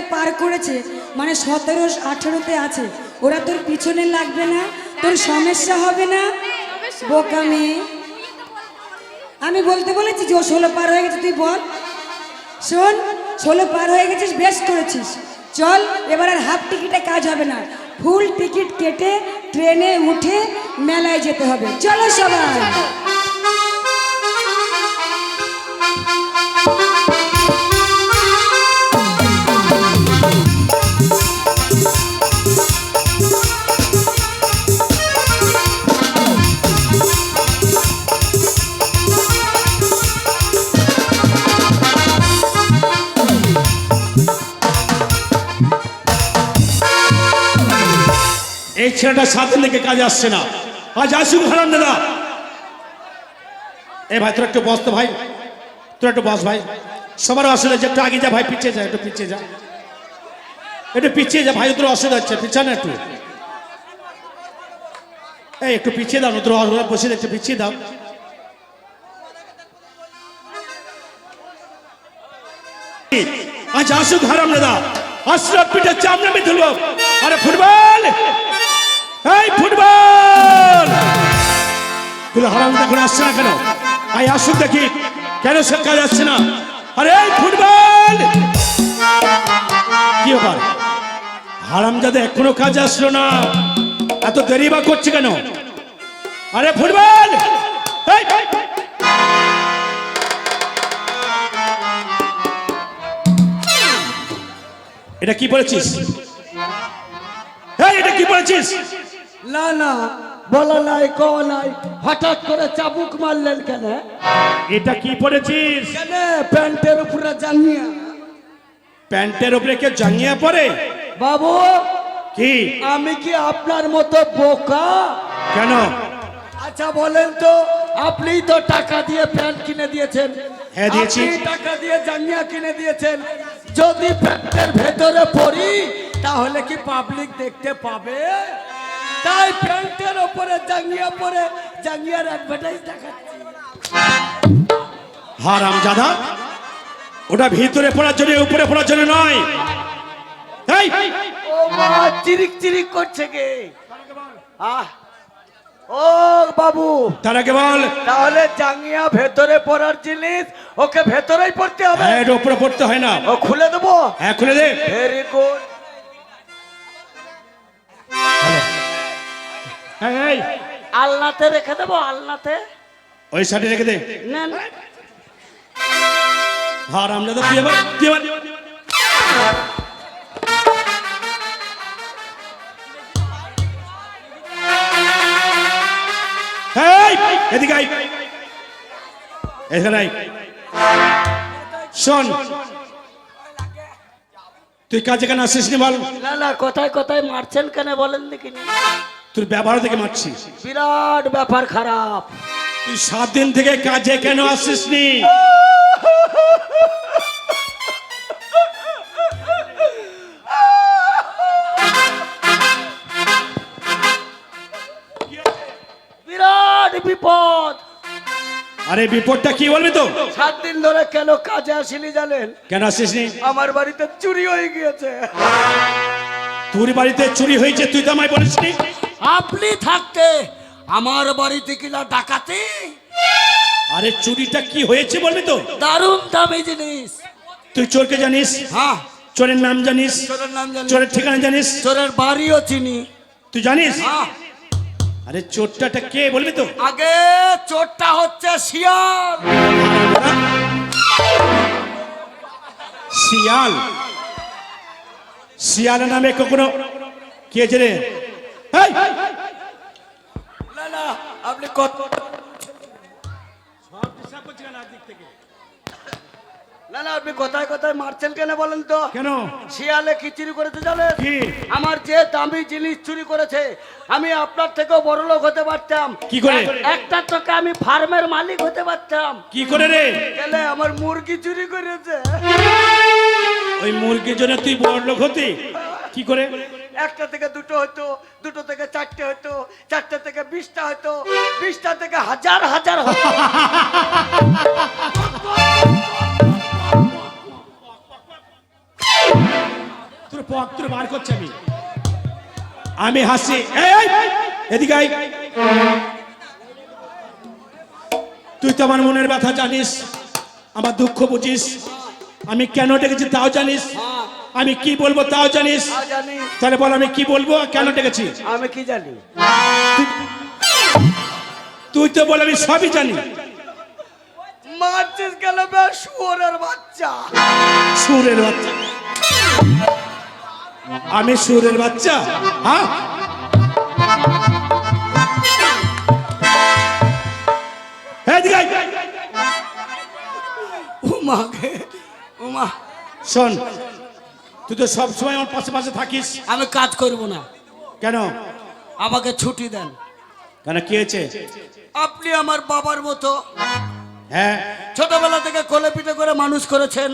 তোকে পার করেছে? মানে সতেরো, আঠেরোতে আছে। ওরা তোর পিছনে লাগবে না? তোর সমস্যা হবে না? বোকা মেয়ে আমি বলতে বলেছি যে ও ষোলো পার হয়ে গেছে, তুই বল। শোন, ষোলো পার হয়ে গেছিস, বেশ করেছিস। চল, এবার আর হাফ টিকিটে কাজ হবে না। ফুল টিকিট কেটে, ট্রেনে উঠে, মেলায় যেতে হবে। চলো সবাই। এই ছেলেটা দিন থেকে কাজে আসছে না। আজ আসুক হারাম দাদা। এ ভাই, তোর একটু বস তো ভাই। তোর একটু বস ভাই। সবার অসুবিধা একটু আগে যা ভাই, পিছিয়ে যা, একটু পিছিয়ে যা। একটু পিছিয়ে যা, ভাই তোর অসুবিধা হচ্ছে পিছিয়ে না একটু। এই, একটু পিছিয়ে দাও তোর অসুবিধা বসে একটু পিছিয়ে দাও। আজ আসুক হারাম দাদা। আশরাফ পিঠে চামড়া তুলব আরে, ফুটবল! এই ফুটবল! তুই হারাম এখন আসছে না কেন? আই আসুক দেখি, কেন সে কাজ আসছে না? আরে এই ফুটবল! কি ব্যাপার? হারাম যাতে এখনও কাজ আসলো না। এত দেরি বা করছে কেন? আরে ফুটবল! এটা কি বলেছিস? এটা কি বলেছিস? না না বলা নাই ক নাই। হঠাৎ করে চাবুক মারলেন কেন? এটা কি পড়েছিস? কেন? প্যান্টের উপরে জানিয়া প্যান্টের উপরে কে জাঙ্গিয়া পরে বাবু কি? আমি কি আপনার মতো বোকা? কেন? আচ্ছা বলেন তো আপনি তো টাকা দিয়ে প্যান্ট কিনে দিয়েছেন। হ্যাঁ, দিয়েছি। টাকা দিয়ে জাঙ্গিয়া কিনে দিয়েছেন। যদি প্যান্টের ভেতরে পড়ি তাহলে কি পাবলিক দেখতে পাবে? তাই প্যান্টের ওপরে জাঙ্গিয়া পরে জাঙ্গিয়ার অ্যাডভার্টাইজ দেখাচ্ছি। হারাম জাদা ওটা ভিতরে পড়ার জন্য উপরে পড়ার জন্য নয়। এই! ও মা চিরিক চিরিক করছে কে? আহ! ও বাবু তার আগে বল। তাহলে জাঙ্গিয়া ভেতরে পড়ার জিনিস ওকে ভেতরেই পড়তে হবে। হ্যাঁ এটা উপরে পড়তে হয় না। ও খুলে দেবো? হ্যাঁ খুলে দে। ভেরি গুড এই আলনাতে রেখে দেবো আলনাতে। ওই রেখে দে। হারাম জাদা তুই এবার তুই এবার এই, এদিকে আই এখানে আই শোন তুই কাজে কেন আসিস নি বল? না না কোথায় কোথায় মারছেন কেন বলেন দেখিনি তোর ব্যবহার থেকে মারছিস বিরাট ব্যাপার খারাপ। তুই সাত দিন থেকে কাজে কেন আসিস নি বিরাট বিপদ। আরে বিপদটা কি বলবি তো? সাত দিন ধরে কেন কাজে আসিনি জানেন? কেন আসিস নি আমার বাড়িতে চুরি হয়ে গিয়েছে। তোর বাড়িতে চুরি হয়েছে তুই তো আমায় বলিস নি আপনি থাকতে আমার বাড়িতে কিনা ডাকাতি? আরে চুরিটা কি হয়েছে বলবি তো? দারুণ দামি জিনিস। তুই চোরকে জানিস? হ্যাঁ। চোরের নাম জানিস? চোরের নাম জানি চোরের ঠিকানা জানিস? চোরের বাড়িও চিনি। তুই জানিস? হ্যাঁ। আরে চোরটাটা কে বলবি তো? আগে চোরটা হচ্ছে শিয়াল। শিয়াল? শিয়াল নামে কখনো কে জেনে এই! না না আপনি কত না না আপনি কোথায় কোথায় মারছেন কেন বলেন তো? কেন? শিয়ালে কি করেছে জানেন? আমার যে দামি জিনিস চুরি করেছে আমি আপনার থেকেও বড় লোক হতে পারতাম। কি করে? একটা তোকে আমি ফার্মের মালিক হতে পারতাম। কি করে রে? গেলে আমার মুরগি চুরি করেছে? ওই মুরগির জন্য তুই বড় লোক হতি? কি করে? একটা থেকে দুটো হতো দুটো থেকে চারটে হতো চারটে থেকে বিশটা হতো বিশটা থেকে হাজার হাজার তোর পক তোর বার করছি আমি। আমি হাসি। এদিকে তুই তো আমার মনের ব্যথা জানিস, আমার দুঃখ বুঝিস। আমি কেন ডেকেছি তাও জানিস? আমি কি বলব তাও জানিস? জানি তাহলে বল আমি কি বলব? কেন ডেকেছি? আমি কি জানি? তুই তো বল আমি সবই জানি। মারছিস গেল শুয়োরের বাচ্চা। সুরের বাচ্চা। আমি সুরের বাচ্চা? হ্যাঁ? উমা উমা। শোন তুই তো সব সময় আমার পাশে পাশে থাকিস। আমি কাজ করব না। কেন? আমাকে ছুটি দেন। কেন? কি হয়েছে? আপনি আমার বাবার মতো হ্যাঁ। ছোটবেলা থেকে কোলে পিঠে করে মানুষ করেছেন।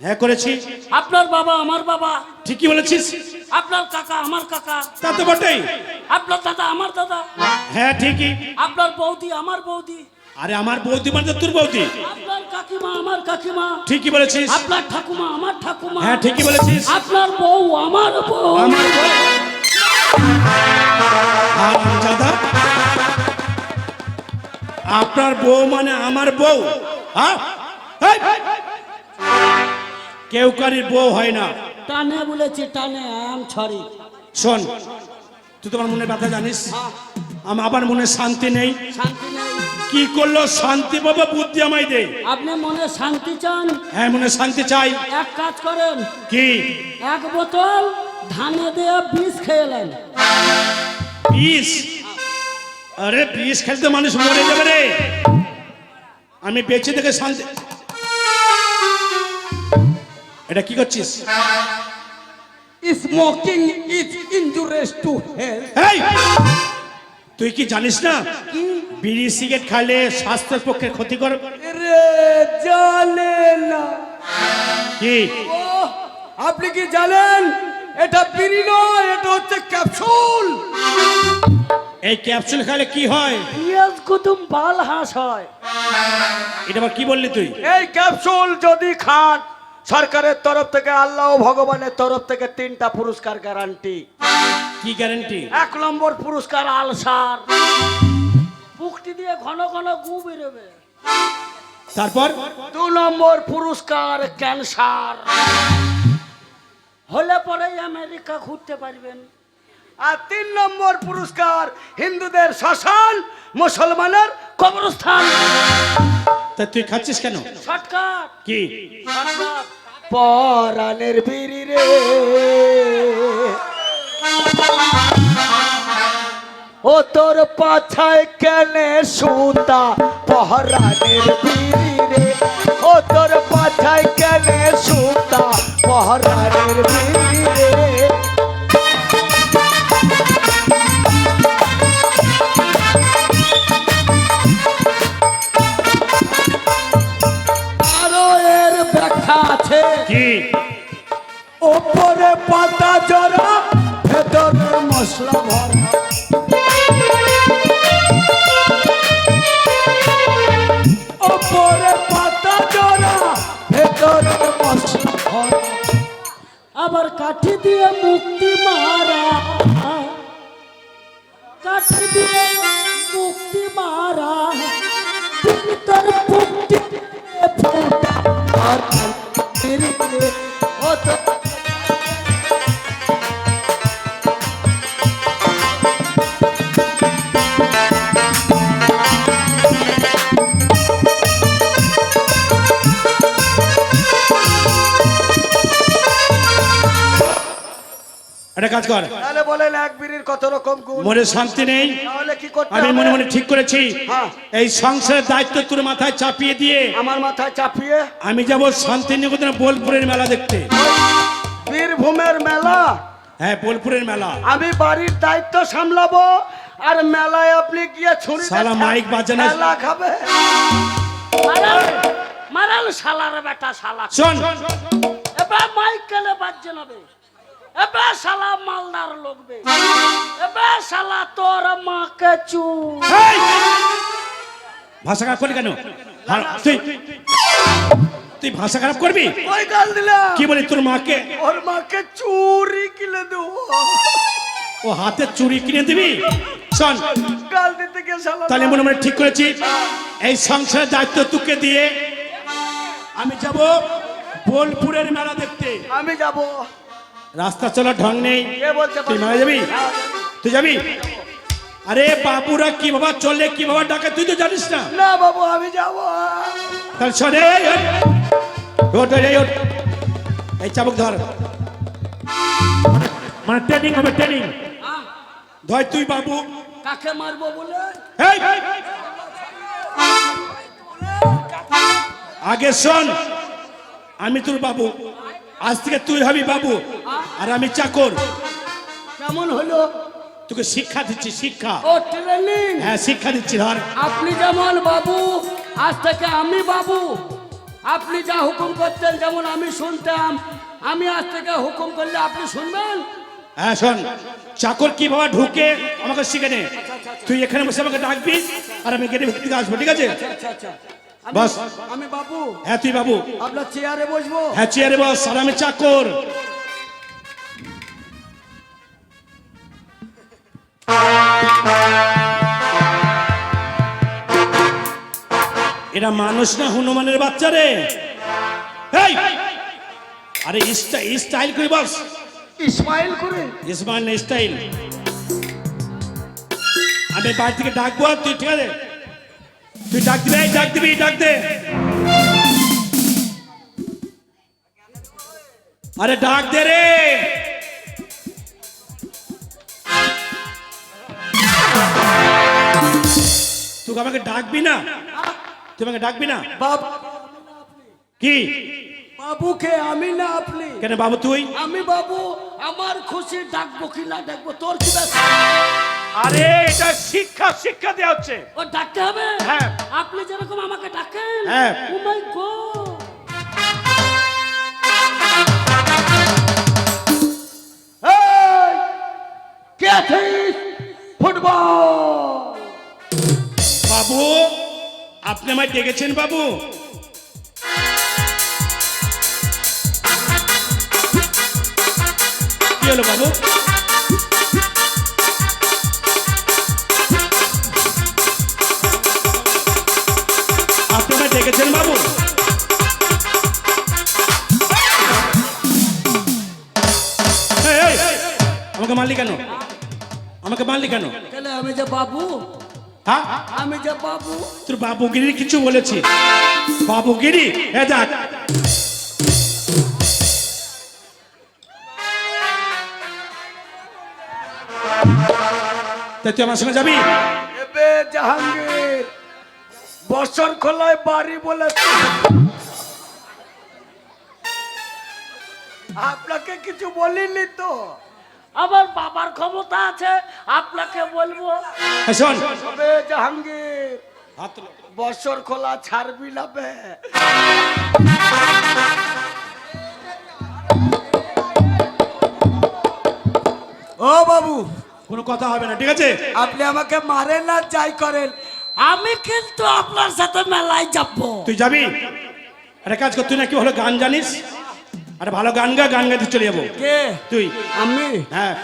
হ্যাঁ করেছি। আপনার বাবা আমার বাবা। ঠিকই বলেছিস। আপনার কাকা আমার কাকা। তা তো বটেই। আপনার দাদা আমার দাদা। হ্যাঁ ঠিকই। আপনার বৌদি আমার বৌদি। আরে আমার বৌদি মানে তোর বৌদি। আপনার কাকিমা আমার কাকিমা। ঠিকই বলেছিস। আপনার ঠাকুমা আমার ঠাকুমা। হ্যাঁ ঠিকই বলেছিস। আপনার বউ আমার বউ। আমার বউ। আপনার বউ মানে আমার বউ। হ্যাঁ! কেউ কারির বউ হয় না। টানে বলেছি টানে আম ছড়ি। শোন তুই তোমার মনে ব্যথা জানিস। আমার মনে শান্তি নেই। শান্তি নেই। কি করল? শান্তি পাবো বুদ্ধি আমায় দে। আপনি মনে শান্তি চান? হ্যাঁ মনে শান্তি চাই। এক কাজ করেন। কি? এক বোতল ধানে দিয়ে বিষ খেলেন বিষ? আরে বিষ খেলতে মানুষ মরে যাবে রে। আমি বেঁচে থেকে শান্তি এটা কি করছিস? Smoking is injurious to health তুই কি জানিস না? বিড়ি সিগারেট খাইলে স্বাস্থ্যের পক্ষে ক্ষতিকর? কি? ও আপনি কি জানেন? এটা বিড়ি নয় এটা হচ্ছে ক্যাপসুল। এই ক্যাপসুল খাইলে কি হয়? পিয়াজ কুতুম বাল হাঁস হয়। এটা আবার কি বললি তুই? এই ক্যাপসুল যদি খান সরকারের তরফ থেকে আল্লাহ ও ভগবানের তরফ থেকে তিনটা পুরস্কার গ্যারান্টি কি গ্যারান্টি এক নম্বর পুরস্কার আলসার। বুকটি দিয়ে ঘন ঘন গু বেরোবে। তারপর? দু নম্বর পুরস্কার ক্যান্সার। হলে পরেই আমেরিকা ঘুরতে পারবেন। আর তিন নম্বর পুরস্কার হিন্দুদের শ্মশান মুসলমানের কবরস্থান। তা তুই খাচ্ছিস কেন? শর্টকাট। কি? পরাণের বিড়ি রে। ও তোর পাছায় কেনে সুতা? পহরানের বিড়ি রে। ও তোর পাছায় কেনে সুতা? পহরানের বিড়ি রে। আছে। কি? ওপরে পাতা জরা ভেতরে মশলা ভরা। কাঠি দিয়ে মুক্তি মারা। কাঠি দিয়ে মুক্তি মারা। তোর কাজ কর। তাহলে বলেন এক বিড়ির কত রকম গুণ? মনে শান্তি নেই। তাহলে কি করতে আমি মনে মনে ঠিক করেছি। হ্যাঁ। এই সংসারের দায়িত্ব তোর মাথায় চাপিয়ে দিয়ে আমার মাথায় চাপিয়ে? আমি যাব শান্তিনিকেতনে বোলপুরের মেলা দেখতে। বীরভূমের মেলা? হ্যাঁ বোলপুরের মেলা। আমি বাড়ির দায়িত্ব সামলাবো আর মেলায় আপনি গিয়ে ছুরি শালা মাইক বাজানো- মেলা খাবে। মারাল শালার বেটা শালা। শোন। এবার মাইক কেলে বাজছে নবে শালা মালদার শালা তোর মাকে চু। ভাষা কাজ করলি কেন? তুই তুই ভাষা খারাপ করবি? ওই গাল কি বলি তোর মাকে ওর মাকে চুরি কিনে দেবো। ও হাতে চুরি কিনে দিবি? শোন। গাল দিতে গিয়ে শালা তাহলে মনে মনে ঠিক করেছি। এই সংসারের দায়িত্ব তোকে দিয়ে আমি যাব বোলপুরের মেলা দেখতে। আমি যাব। রাস্তা চলার ঢং নেই। তুই মেলা যাবি? তুই যাবি? আরে বাবুরা কি বাবা চললে কি বাবা ডাকে তুই তো জানিস না। না বাবু আমি যাব। তাহলে এই, ওঠ, এই, ওঠ। এই চাবুক ধর। মানে ট্রেনিং হবে ট্রেনিং ধর তুই বাবু। কাকে মারবো বলে? এই! আগে শোন আমি তোর বাবু। আজ থেকে তুই হবি বাবু আর আমি চাকর। কেমন হলো? তোকে শিক্ষা দিচ্ছি শিক্ষা। ও ট্রেনিং হ্যাঁ শিক্ষা দিচ্ছি ধর। আপনি যেমন বাবু আজ থেকে আমি বাবু। আপনি যা হুকুম করতেন যেমন আমি শুনতাম আমি আজ থেকে হুকুম করলে আপনি শুনবেন? হ্যাঁ শোন চাকর কি বাবা ঢুকে আমাকে শিখে নে। তুই এখানে বসে আমাকে ডাকবি আর আমি গেটে ভিতর আসব ঠিক আছে? আচ্ছা আচ্ছা। বাস। আমি বাবু। হ্যাঁ তুই বাবু। আপনার চেয়ারে বসবো। হ্যাঁ চেয়ারে বস আর আমি চাকর। এরা মানুষ না হনুমানের বাচ্চা রে! আরে স্টা- স্টাইল করে বস। ইসমাইল করে। ইসমাইল না স্টাইল। আমি বাড়ি থেকে ডাকবো আর তুই ঠিক আছে? তুই ডাক দিবি এই ডাক দিবি ডাক দে। আরে ডাক দে রে। তুই আমাকে ডাকবি না? তুই আমাকে ডাকবি না? বাবু। কি? বাবুকে আমি না আপনি। কেন বাবু তুই? আমি বাবু আমার খুশি ডাকবো কি না ডাকবো তোর কি ব্যাপার? আরে এটা শিক্ষা শিক্ষা দেওয়া হচ্ছে। ও ডাকতে হবে? হ্যাঁ। আপনি যেরকম আমাকে ডাকেন হ্যাঁ। ও মাই গড। কে আছিস? ফুটবল। বাবু আপনি আমায় ডেকেছেন বাবু। কি হলো বাবু? আপনি আমায় ডেকেছেন বাবু? এই, এই, আমাকে মারলি কেন? আমাকে মারলি কেন? কেন আমি যে বাবু হ্যাঁ? আমি যে বাবু। তোর বাবুগিরির কিছু বলেছি। বাবুগিরি এ দেখ। তুই আমার সঙ্গে যাবি? জাহাঙ্গীর বছর খোলায় বাড়ি বলে আপনাকে কিছু বলিনি তো? আমার বাবার ক্ষমতা আছে আপনাকে বলব। তবে জাহাঙ্গীর। বছর খোলা ছাড়বি না বে। ও বাবু কোনো কথা হবে না ঠিক আছে? আপনি আমাকে মারেন না যাই করেন। আমি কিন্তু আপনার সাথে মেলায় যাব। তুই যাবি? আরে কাজ কর তুই নাকি হলো গান জানিস? আরে ভালো গান গা গান গাইতে চলে যাব। কে? তুই। আমি? হ্যাঁ।